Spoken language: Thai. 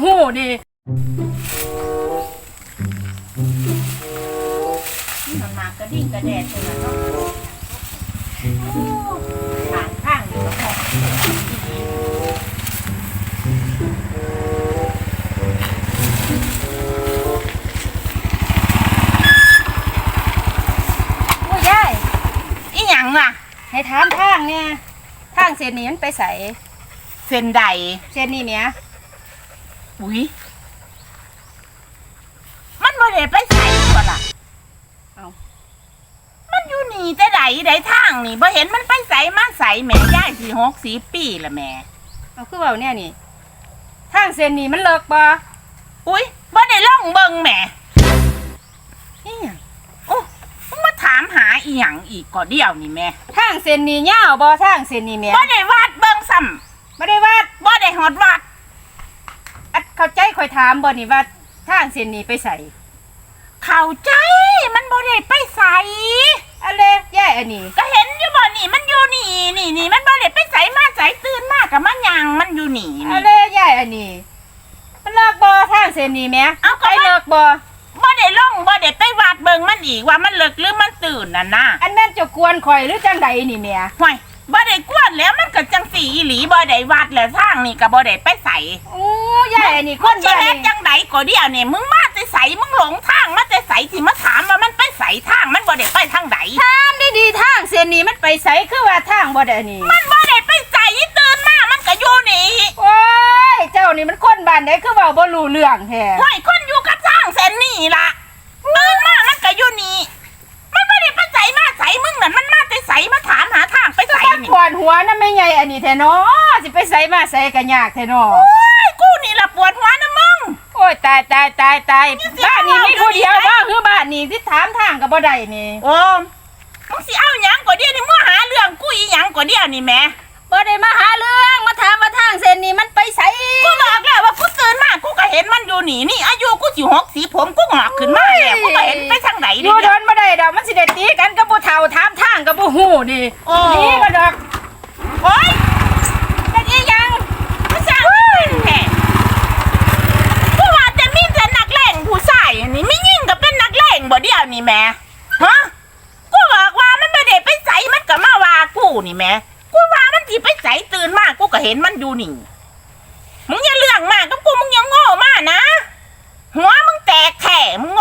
โหูดิมันมากระดิ่งกระแดดเลยนั้นเนาะผ่านข้างอยู่แล้วก็โอ้ยยายอีหยังล่ะ ให้ถามทางเนี่ยทางเส้นนี้มันไปใส่เส้นใดเส้นนี้เนี่ย อุ้ยมันบ่ได้ไปใส่บ่ล่ะเอามันอยู่นี่แต่ใดใดทางนี่บ่เห็นมันไปใส่มาใส่แหม่ย่ายสิหกสีปีละแหม่เอาคือเบาเนี่ยนี่ทางเส้นนี้มันเลิกบ่อุ้ยบ่ได้ล่องเบิ่งแหม่นี่หยังโอ้มึงมาถามหาอีหยังอีกก็เดียวนี่แหม่ทางเส้นนี้ยาวบ่ทางเส้นนี้แม่บ่ได้วาดเบิ่งซ้ำบ่ได้ว่าบ่ได้ฮอดวาดอัด เข้าใจข่อยถามบ่นี่ว่าทางเส้นนี้ไปใส่เข้าใจมันบ่ได้ไปใส่อะไรยายอันนี้ ก็เห็นอยู่บ่นี่มันอยู่นี่นี่นี่มันบ่ได้ไปใส่มาใส่ตื่นมากับมันยังมันอยู่นี่อะนี่ไรยายอันนี้ มันเลิกบ่ทางเส้นนี้แม่เอาก็ไปมัน เลิกบ่บ่ได้ล่องบ่ได้ไปวาดเบิ่งมันอีกว่ามันเลิกหรือมันตื่นน่ะนะอันนั้นเจะกวนข่อยหรือจังใดนี่แม่ห่วย บ่ได้กวนแล้วมันก็จังสีอีหลีบ่ได้วาดแล้วทางนี่ก็บ่ได้ไปใส่โอ้ยายอันนี้คคนนสิบ้านเฮ็ดนี่จังไดก็เดียวนี่มึงมาแต่ใส่มึงหลงทางมาแต่ใส่สิมาถามว่ามันไปใส่ทางมันบ่ได้ไปทางใดถามได้ดีๆทางเส้นนี้มันไปใส่คือว่าทางบ่ได้นี่ มันบ่ได้ไปใส่ตื่นมามันก็อยู่นี่โอ้ยเจ้านี่มันคนบ้านใดคือเว้าบ่รู้เรื่องแท้ห่วยคนอยู่กับทางเส้นนี่ล่ะตื่นมามันก็อยู่นี่มัน ไม่ใหญ่อันนี้แท้เนาะสิไปใส่มาใส่ก็ยากแท้เนาะโอ้ยกูนี่ล่ะปวดหัวนะมึงโอ้ยตายตายตายตายนี่สิบ้านนี้มีเอาผู้เดียวเดี๋ยวนี้ว่าคือบ้านนี้ที่ถามทางก็บ่ได้นี่โอ้มมึงสิเอาหยังก็เดียวนี่มึงหาเรื่องกูอีหยังก็เดียวนี่แหม่บ่ได้มาหาเรื่องมาถามว่าทางเส้นนี้มันไปใส่กูบอกแล้วว่ากูตื่นมากูก็เห็นมันอยู่นี่นี่อายุกูสิหกสีผมกูงอกขึ้นมาแล้วกูก็เห็นไปทางไหนอดิยู่โดเนี่ยนบ่ได้ดอกมันสิได้ตีกันกับผู้เฒ่าถามทางกับผู้ฮู้ดิโอ้นี่ก็ดอก โอ้ยเป็นอีหยังผู้ชายเป็นแท้กูว่าจะมีแต่นักเลงผู้ชายอันนี่ไม่ยิ่งก็เป็นนักเลงบ่เดียว นี่แม่ฮะกูบอกว่ามันไม่ได้ไปใส่มันก็มาว่ากูนี่แม่กูว่ามันสิไปใส่ตื่นมากกูก็เห็นมันอยู่นี่มึงอย่าเรื่องมากกับกูมึงอยังโง่มากนะหัวมึงแตกแข่มึง